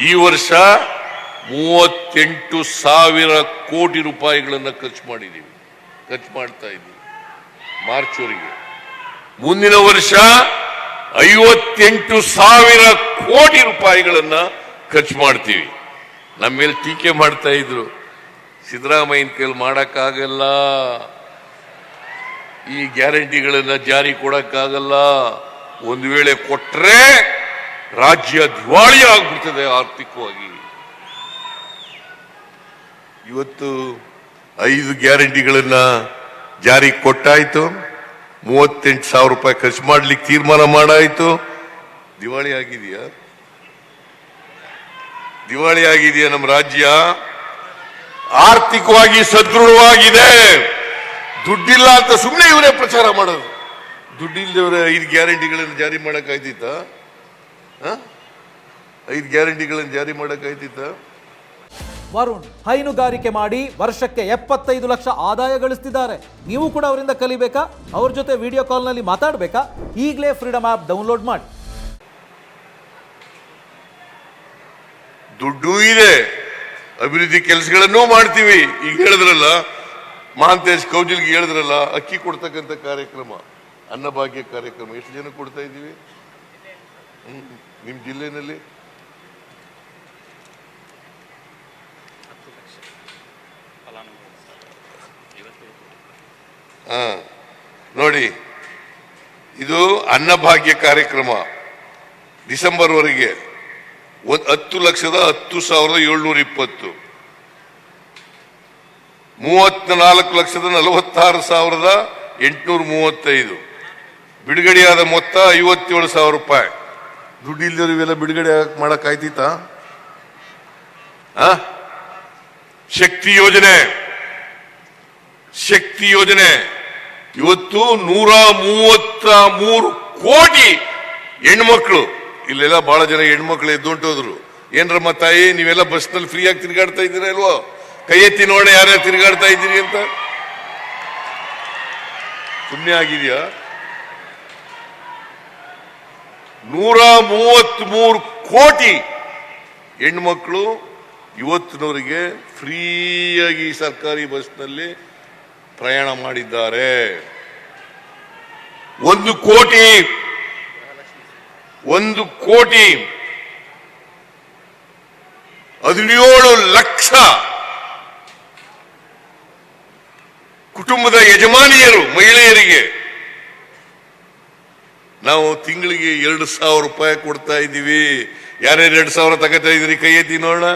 ಈ ವರ್ಷ ಮೂವತ್ತೆಂಟು ಸಾವಿರ ಕೋಟಿ ರೂಪಾಯಿಗಳನ್ನು ಖರ್ಚು ಮಾಡಿದ್ದೀವಿ ಖರ್ಚು ಮಾಡ್ತಾ ಇದ್ದೀವಿ. ಮಾರ್ಚ್ವರೆಗೆ ಮುಂದಿನ ವರ್ಷ ಐವತ್ತೆಂಟು ಸಾವಿರ ಕೋಟಿ ರೂಪಾಯಿಗಳನ್ನ ಖರ್ಚು ಮಾಡ್ತೀವಿ. ನಮ್ಮ ಮೇಲೆ ಟೀಕೆ ಮಾಡ್ತಾ ಇದ್ರು. ಸಿದ್ದರಾಮಯ್ಯನ ಕೈಲಿ ಮಾಡೋಕ್ಕಾಗಲ್ಲ. ಈ ಗ್ಯಾರಂಟಿಗಳನ್ನ ಜಾರಿ ಕೊಡಕ್ಕಾಗಲ್ಲ. ಒಂದು ವೇಳೆ ಕೊಟ್ರೆ ರಾಜ್ಯ ದಿವಾಳಿ ಆಗ್ಬಿಡ್ತದೆ ಆರ್ಥಿಕವಾಗಿ. ಇವತ್ತು ಐದು ಗ್ಯಾರಂಟಿಗಳನ್ನ ಜಾರಿ ಕೊಟ್ಟಾಯ್ತು. ಮೂವತ್ತೆಂಟು ಸಾವಿರ ರೂಪಾಯಿ ಖರ್ಚು ಮಾಡ್ಲಿಕ್ಕೆ ತೀರ್ಮಾನ ಮಾಡಾಯ್ತು. ದಿವಾಳಿ ಆಗಿದೆಯಾ? ದಿವಾಳಿ ಆಗಿದೆಯಾ ನಮ್ಮ ರಾಜ್ಯ? ಆರ್ಥಿಕವಾಗಿ ಸದೃಢವಾಗಿದೆ. ದುಡ್ಡಿಲ್ಲ ಅಂತ ಸುಮ್ಮನೆ ಇವರೇ ಪ್ರಚಾರ ಮಾಡೋದು. ದುಡ್ಡಿಲ್ಲದವರ ಐದು ಗ್ಯಾರಂಟಿಗಳನ್ನು ಜಾರಿ ಮಾಡಕ್ಕಾಯ್ತಿತ್ತ? ಐದು ಗ್ಯಾರಂಟಿಗಳನ್ನು ಜಾರಿ ಮಾಡಕ್ಕಾಯ್ತಿತ್ತ? ವರುಣ್ ಹೈನುಗಾರಿಕೆ ಮಾಡಿ ವರ್ಷಕ್ಕೆ ಎಪ್ಪತ್ತೈದು ಲಕ್ಷ ಆದಾಯ ಗಳಿಸ್ತಿದ್ದಾರೆ. ನೀವು ಕೂಡ ಅವರಿಂದ ಕಲಿಬೇಕಾ? ಅವ್ರ ಜೊತೆ ವಿಡಿಯೋ ಕಾಲ್ನಲ್ಲಿ ಮಾತಾಡಬೇಕಾ? ಈಗಲೇ ಫ್ರೀಡಮ್ ಆ್ಯಪ್ ಡೌನ್ಲೋಡ್ ಮಾಡಿ. ದುಡ್ಡು ಇದೆ. ಅಭಿವೃದ್ಧಿ ಕೆಲಸಗಳನ್ನು ಮಾಡ್ತೀವಿ. ಈಗ ಹೇಳಿದ್ರಲ್ಲ ಮಹಾಂತೇಶ್ ಕೌಜಲ್ಗೆ ಹೇಳಿದ್ರಲ್ಲ ಅಕ್ಕಿ ಕೊಡ್ತಕ್ಕಂಥ ಕಾರ್ಯಕ್ರಮ ಅನ್ನಭಾಗ್ಯ ಕಾರ್ಯಕ್ರಮ. ಎಷ್ಟು ಜನ ಕೊಡ್ತಾ ಇದ್ದೀವಿ? ಹ್ಮ್. ಜಿಲ್ಲೆಯಲ್ಲಿ ಜಿಲ್ಲೆನಲ್ಲಿ? ಹಾ. ನೋಡಿ ಇದು ಅನ್ನಭಾಗ್ಯ ಕಾರ್ಯಕ್ರಮ. ಡಿಸೆಂಬರ್ವರೆಗೆ. ಒಂದು ಹತ್ತು ಲಕ್ಷದ ಹತ್ತು ಸಾವಿರದ ಏಳ್ನೂರ ಇಪ್ಪತ್ತು. ಮೂವತ್ತ ನಾಲ್ಕು ಲಕ್ಷದ ನಲವತ್ತಾರು ಸಾವಿರದ ಎಂಟುನೂರ ಮೂವತ್ತೈದು. ಬಿಡುಗಡೆಯಾದ ಮೊತ್ತ ಐವತ್ತೇಳು ಸಾವಿರ ರೂಪಾಯಿ. ದುಡ್ಡು ಇಲ್ಲದವ್ರು ಇವೆಲ್ಲ ಬಿಡುಗಡೆ ಮಾಡಕ್ ಆಯ್ತಿತ್ತ ಶಕ್ತಿ ಯೋಜನೆ. ಶಕ್ತಿ ಯೋಜನೆ. ಇವತ್ತು ನೂರ ಮೂವತ್ತ ಮೂರು ಕೋಟಿ ಹೆಣ್ಮಕ್ಳು. ಇಲ್ಲೆಲ್ಲ ಬಹಳ ಜನ ಹೆಣ್ಮಕ್ಳು ಎದ್ದುಂಟೋದ್ರು ಏನ್ರಮ್ಮ ತಾಯಿ, ನೀವೆಲ್ಲ ಬಸ್ನಲ್ಲಿ ಫ್ರೀ ಆಗಿ ತಿರುಗಾಡ್ತಾ ಇದ್ದೀರಾ ಇಲ್ವೋ? ಕೈ ಎತ್ತಿ ನೋಡ ಯಾರ್ಯಾರು ತಿರುಗಾಡ್ತಾ ಇದ್ದೀರಿ ಅಂತ. ಸುಮ್ಮನೆ ಆಗಿದೆಯಾ? ನೂರ ಮೂವತ್ತ್ ಮೂರು ಕೋಟಿ ಹೆಣ್ಮಕ್ಳು ಇವತ್ತಿನವರಿಗೆ ಫ್ರೀಯಾಗಿ ಸರ್ಕಾರಿ ಬಸ್ನಲ್ಲಿ ಪ್ರಯಾಣ ಮಾಡಿದ್ದಾರೆ. ಒಂದು ಕೋಟಿ ಒಂದು ಕೋಟಿ ಹದಿನೇಳು ಲಕ್ಷ ಕುಟುಂಬದ ಯಜಮಾನಿಯರು, ಮಹಿಳೆಯರಿಗೆ ನಾವು ತಿಂಗಳಿಗೆ ಎರಡು ಸಾವಿರ ರೂಪಾಯಿ ಕೊಡ್ತಾ ಇದ್ದೀವಿ. ಯಾರ್ಯಾರು ಎರಡು ಸಾವಿರ ತಗೋತಾ ಇದ್ರಿ ಕೈ ಎತ್ತಿ ನೋಡೋಣ.